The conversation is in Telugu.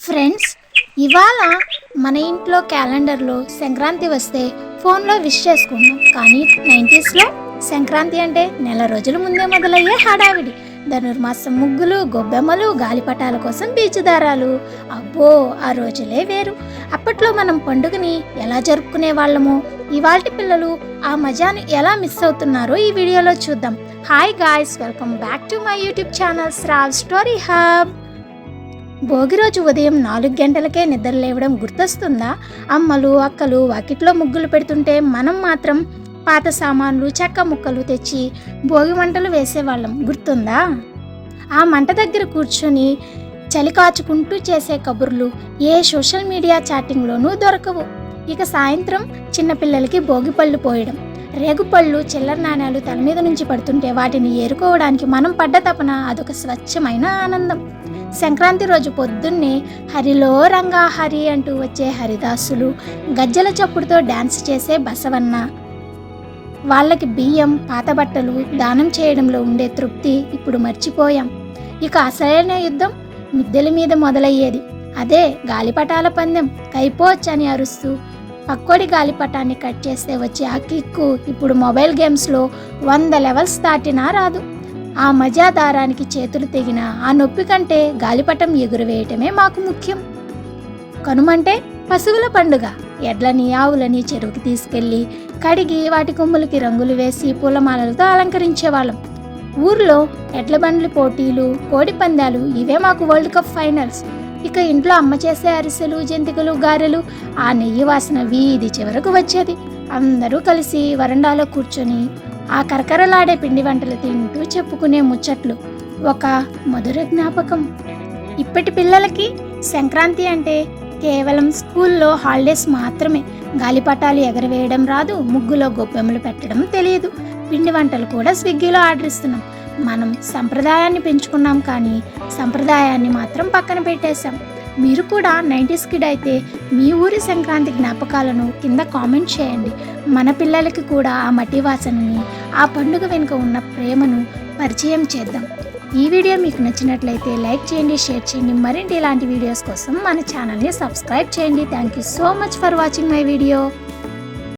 ఫ్రెండ్స్ ఇవాళ మన ఇంట్లో క్యాలెండర్లో సంక్రాంతి వస్తే ఫోన్లో విష్ చేసుకున్నాం కానీ నైంటీస్లో సంక్రాంతి అంటే నెల రోజుల ముందే మొదలయ్యే హడావిడి. ధనుర్మాసం ముగ్గులు గొబ్బెమ్మలు గాలిపటాల కోసం బీచ్ దారాలు అబ్బో ఆ రోజులే వేరు. అప్పట్లో మనం పండుగని ఎలా జరుపుకునే వాళ్ళము? ఇవాల్టి పిల్లలు ఆ మజాను ఎలా మిస్ అవుతున్నారో ఈ వీడియోలో చూద్దాం. Hi guys welcome back to my YouTube channel Shrav story hub Bhogi రోజు ఉదయం నాలుగు గంటలకే నిద్ర లేవడం గుర్తొస్తుందా? అమ్మలు అక్కలు వాకిట్లో ముగ్గులు పెడుతుంటే మనం మాత్రం పాత సామాన్లు చెక్క ముక్కలు తెచ్చి భోగి మంటలు వేసేవాళ్ళం. గుర్తుందా? ఆ మంట దగ్గర కూర్చొని చలి కాచుకుంటూ చేసే కబుర్లు ఏ సోషల్ మీడియా చాటింగ్లోనూ దొరకవు. ఇక సాయంత్రం చిన్నపిల్లలకి భోగి పళ్ళు పోయడం రేగుపళ్ళు చిల్లర నాణ్యాలు తల మీద నుంచి పడుతుంటే వాటిని ఏరుకోవడానికి మనం పడ్డ తపన అదొక స్వచ్ఛమైన ఆనందం. సంక్రాంతి రోజు పొద్దున్నే హరిలో రంగా హరి అంటూ వచ్చే హరిదాసులు గజ్జల చప్పుడుతో డ్యాన్స్ చేసే బసవన్న. వాళ్ళకి బియ్యం పాత బట్టలు దానం చేయడంలో ఉండే తృప్తి ఇప్పుడు మర్చిపోయాం. ఇక అసలైన యుద్ధం మిద్దెల మీద మొదలయ్యేది. అదే గాలిపటాల పందెం కైపోచ్ అని అరుస్తూ పక్కోడి గాలిపటాన్ని కట్ చేస్తే వచ్చే ఆ కిక్కు ఇప్పుడు మొబైల్ గేమ్స్లో వంద లెవెల్స్ దాటినా రాదు. ఆ మజాదారానికి చేతులు తెగిన ఆ నొప్పి కంటే గాలిపటం ఎగురవేయటమే మాకు ముఖ్యం. కనుమంటే పశువుల పండుగ. ఎడ్లని ఆవులని చెరువుకి తీసుకెళ్ళి కడిగి వాటి కొమ్ములకి రంగులు వేసి పూలమాలలతో అలంకరించేవాళ్ళం. ఊర్లో ఎడ్ల బండ్ల పోటీలు కోడి పందాలు ఇవే మాకు వరల్డ్ కప్ ఫైనల్స్. ఇక ఇంట్లో అమ్మ చేసే అరిసెలు జంతికలు గారెలు ఆ నెయ్యి వాసన వీధి చివరకు వచ్చేది. అందరూ కలిసి వరండాలో కూర్చొని ఆ కరకరలాడే పిండి వంటలు తింటూ చెప్పుకునే ముచ్చట్లు. ఒక మధుర జ్ఞాపకం. ఇప్పటి పిల్లలకి సంక్రాంతి అంటే కేవలం స్కూల్లో హాలిడేస్ మాత్రమే. గాలిపటాలు ఎగరవేయడం రాదు ముగ్గులో గొప్పెమ్మలు పెట్టడం తెలియదు. పిండి వంటలు కూడా స్విగ్గీలో ఆర్డర్ ఇస్తున్నాం. మనం సంప్రదాయాన్ని పెంచుకున్నాం కానీ సంప్రదాయాన్ని మాత్రం పక్కన పెట్టేశాం. మీరు కూడా నైంటీస్ కిడ్ అయితే మీ ఊరి సంక్రాంతి జ్ఞాపకాలను కింద కామెంట్ చేయండి. మన పిల్లలకి కూడా ఆ మట్టి వాసనని ఆ పండుగ వెనుక ఉన్న ప్రేమను పరిచయం చేద్దాం. ఈ వీడియో మీకు నచ్చినట్లయితే లైక్ చేయండి షేర్ చేయండి. మరింటి ఇలాంటి వీడియోస్ కోసం మన ఛానల్ని సబ్స్క్రైబ్ చేయండి. Thank you so much for watching my video.